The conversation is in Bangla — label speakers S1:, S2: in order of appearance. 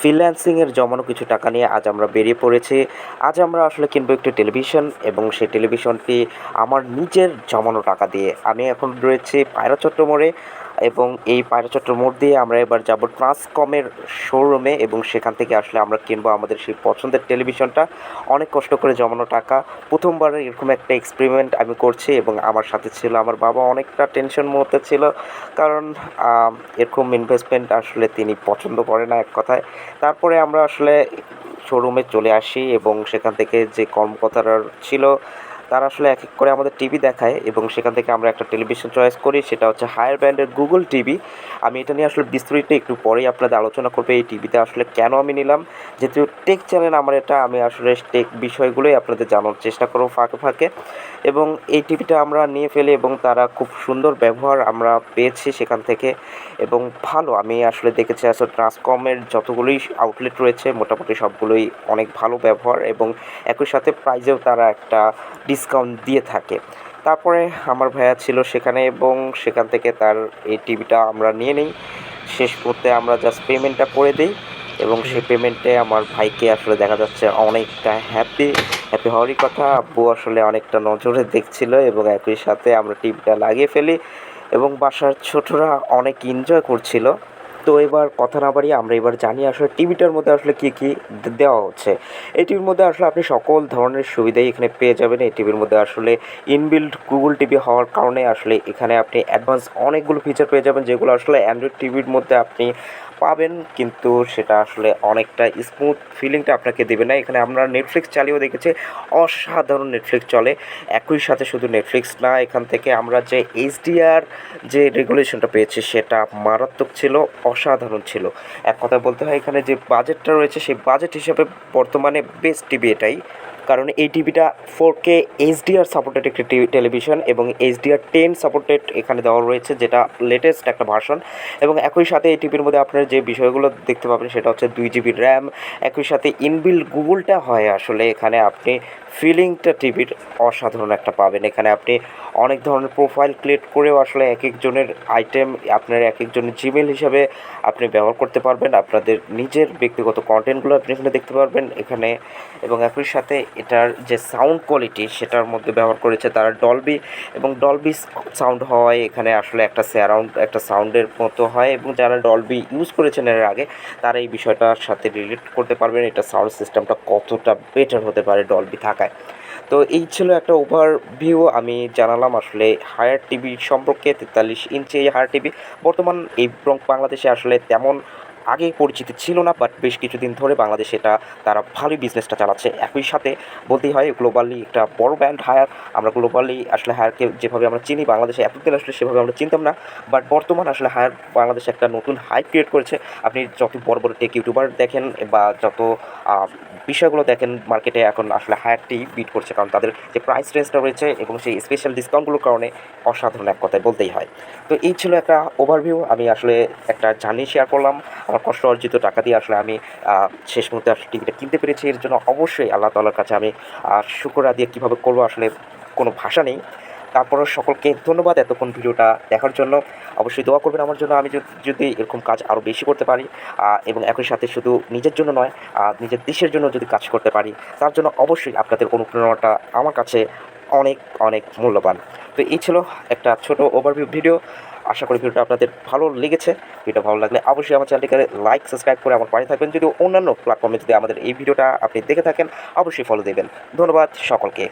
S1: ফ্রিল্যান্সিংয়ের জমানো কিছু টাকা নিয়ে আজ আমরা বেরিয়ে পড়েছি। আজ আমরা আসলে কিনবো একটি টেলিভিশন এবং সেই টেলিভিশনটি আমার নিজের জমানো টাকা দিয়ে। আমি এখন রয়েছি পায়রা চট্ট মোড়ে এবং এই পায়রা চট্ট মোড় দিয়ে আমরা এবার যাব ট্রান্সকমের শোরুমে এবং সেখান থেকে আসলে আমরা কিনবো আমাদের সেই পছন্দের টেলিভিশনটা। অনেক কষ্ট করে জমানো টাকা। প্রথমবার এরকম একটা এক্সপেরিমেন্ট আমি করছি এবং আমার সাথে ছিল, আমার বাবা অনেকটা টেনশন মুহূর্তে ছিল। কারণ এরকম ইনভেস্টমেন্ট আসলে তিনি পছন্দ করে না এক কথায়। তারপরে আমরা আসলে শোরুমে চলে আসি এবং সেখান থেকে যে কর্মকর্তারা ছিল তারা আসলে এক এক করে আমাদের টিভি দেখায় এবং সেখান থেকে আমরা একটা টেলিভিশন চয়েস করি, সেটা হচ্ছে হায়ার ব্র্যান্ডের গুগল টিভি আমি এটা নিয়ে আসলে বিস্তারিত একটু পরেই আপনাদের আলোচনা করব, এই টিভিতে আসলে কেন আমি নিলাম যেহেতু টেক চ্যানেল আমার এটা, আমি আসলে টেক বিষয়গুলোই আপনাদের জানার চেষ্টা করব ফাঁকে ফাঁকে। এবং এই টিভিটা আমরা নিয়ে ফেলি এবং তারা খুব সুন্দর ব্যবহার আমরা পেয়েছি সেখান থেকে এবং ভালো। আমি আসলে দেখেছি আসলে ট্রান্সকমের যতগুলোই আউটলেট রয়েছে, মোটামুটি সবগুলোই অনেক ভালো ব্যবহার এবং একই সাথে প্রাইজেও তারা একটা ডিসকাউন্ট দিয়ে থাকে। তারপরে আমার ভাইয়া ছিল সেখানে এবং সেখান থেকে তার এই টিভিটা আমরা নিয়ে নিই। শেষ করতে আমরা জাস্ট পেমেন্টটা করে দিই। এবং সেই পেমেন্টে আমার ভাইকে আসলে দেখা যাচ্ছে অনেকটা হ্যাপি হ্যাপি হওয়ারই কথা। আব্বু আসলে অনেকটা নজরে দেখছিল এবং একই সাথে আমরা টিভিটা লাগিয়ে ফেলি এবং বাসার ছোটরা অনেক এনজয় করছিল। তো এবার কথা না বাড়িয়ে আমরা এবার জানি আসলে টিভিটার মধ্যে আসলে কী কী দেওয়া হচ্ছে। এই টিভির মধ্যে আসলে আপনি সকল ধরনের সুবিধাই এখানে পেয়ে যাবেন। এই টিভির মধ্যে আসলে ইনবিল্ড গুগল টিভি হওয়ার কারণে আসলে এখানে আপনি অ্যাডভান্স অনেকগুলো ফিচার পেয়ে যাবেন, যেগুলো আসলে অ্যান্ড্রয়েড টিভির মধ্যে আপনি পাবেন, কিন্তু সেটা আসলে অনেকটা স্মুথ ফিলিংটা আপনাকে দেবে না। এখানে আমরা নেটফ্লিক্স চালিয়েও দেখেছি, অসাধারণ নেটফ্লিক্স চলে। একই সাথে শুধু নেটফ্লিক্স না, এখান থেকে আমরা যে এইচডিআর যে রেগুলেশনটা পেয়েছি, সেটা মারাত্মক ছিল, অসাধারণ ছিল। এক কথা বলতে হয়, এখানে যে বাজেটটা রয়েছে, সেই বাজেট হিসাবে বর্তমানে বেস্ট টিভি এটাই। কারণ এই টিভিটা ফোর কে এইচডিআর সাপোর্টেড একটি টেলিভিশন এবং এইচডিআর টেন সাপোর্টেড এখানে দেওয়া রয়েছে, যেটা লেটেস্ট একটা ভার্সন এবং একই সাথে এই টিভির মধ্যে আপনারা যে বিষয়গুলো দেখতে পাবেন, সেটা হচ্ছে দুই জিবি র্যাম একই সাথে ইনবিল গুগলটা হয় আসলে, এখানে আপনি ফিলিংটা টিভির অসাধারণ একটা পাবেন। এখানে আপনি অনেক ধরনের প্রোফাইল ক্রিয়েট করেও আসলে এক একজনের আইটেম আপনার এক একজনের জিমেল হিসাবে আপনি ব্যবহার করতে পারবেন। আপনাদের নিজের ব্যক্তিগত কন্টেন্টগুলো আপনি এখানে দেখতে পারবেন, এখানে। এবং একই সাথে এটার যে সাউন্ড কোয়ালিটি সেটার মধ্যে ব্যবহার করেছে তারা ডলবি এবং ডলবি সাউন্ড হওয়ায় এখানে আসলে একটা স্যারাউন্ড একটা সাউন্ডের মতো হয় এবং যারা ডলবি ইউজ করেছেন এর আগে, তারা এই বিষয়টার সাথে রিলেট করতে পারবেন এটা সাউন্ড সিস্টেমটা কতটা বেটার হতে পারে ডলবি থাকায়। তো এই ছিল একটা ওভারভিউ আমি জানালাম আসলে হায়ার টিভি সম্পর্কে তেতাল্লিশ ইঞ্চি এই হায়ার টিভি বর্তমান এই বাংলাদেশে আসলে তেমন আগে পরিচিতি ছিল না বাট বেশ কিছুদিন ধরে বাংলাদেশে এটা, তারা ভালোই বিজনেসটা চালাচ্ছে। একই সাথে বলতেই হয় গ্লোবালি একটা বড় ব্র্যান্ড হায়ার আমরা গ্লোবালি আসলে হায়ারকে যেভাবে আমরা চিনি, বাংলাদেশে এতদিন আসলে সেভাবে আমরা চিনতাম না। বাট বর্তমান আসলে হায়ার বাংলাদেশে একটা নতুন হাইপ ক্রিয়েট করেছে। আপনি যত বড় বড় টেক ইউটিউবার দেখেন বা যত বিষয়গুলো দেখেন মার্কেটে এখন আসলে হায়ারটি বিট করছে। কারণ তাদের যে প্রাইস রেঞ্জটা রয়েছে এবং সেই স্পেশাল ডিসকাউন্টগুলোর কারণে অসাধারণ এক কথায় বলতেই হয়। তো এই ছিল একটা ওভারভিউ আমি আসলে একটা জার্নি শেয়ার করলাম। আমার কষ্ট অর্জিত টাকা দিয়ে আসলে আমি শেষ মুহূর্তে আসলে টিভিটা কিনতে পেরেছি। এর জন্য অবশ্যই আল্লাহ তালার কাছে আমি শুকর আদিয়ে কীভাবে করব আসলে কোনো ভাষা নেই। তারপরও সকলকে ধন্যবাদ এতক্ষণ ভিডিওটা দেখার জন্য। অবশ্যই দোয়া করবেন আমার জন্য, আমি যদি- এরকম কাজ আরও বেশি করতে পারি এবং একই সাথে শুধু নিজের জন্য নয় নিজের দেশের জন্য যদি কাজ করতে পারি, তার জন্য অবশ্যই আপনাদের অনুপ্রেরণাটা আমার কাছে অনেক অনেক মূল্যবান। তো এই ছিল একটা ছোট ওভারভিউ ভিডিও আশা করি ভিডিওটা আপনাদের ভালো লেগেছে। ভিডিও ভালো লাগলে অবশ্যই আমার চ্যানেলটিকে লাইক সাবস্ক্রাইব করে আমার পাশে থাকবেন। যদি অন্যান্য প্ল্যাটফর্মে যদি আমাদের এই ভিডিওটা আপনি দেখে থাকেন, অবশ্যই ফলো দেবেন। ধন্যবাদ সকলকে।